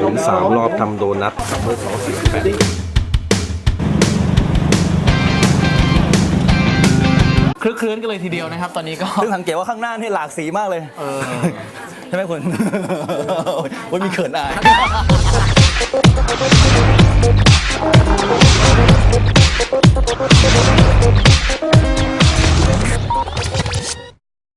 หมุนสามรอบทำโดนัทซัมเมอร์สองสี่แปดคลึกคลื้นกันเลยทีเดียวนะครับ ตอนนี้ก็ ซึ่งสังเกตว่าข้างหน้านี่หลากสีมากเลย เออ ใช่ไหมคุณ โอ้ยมีเขินอาย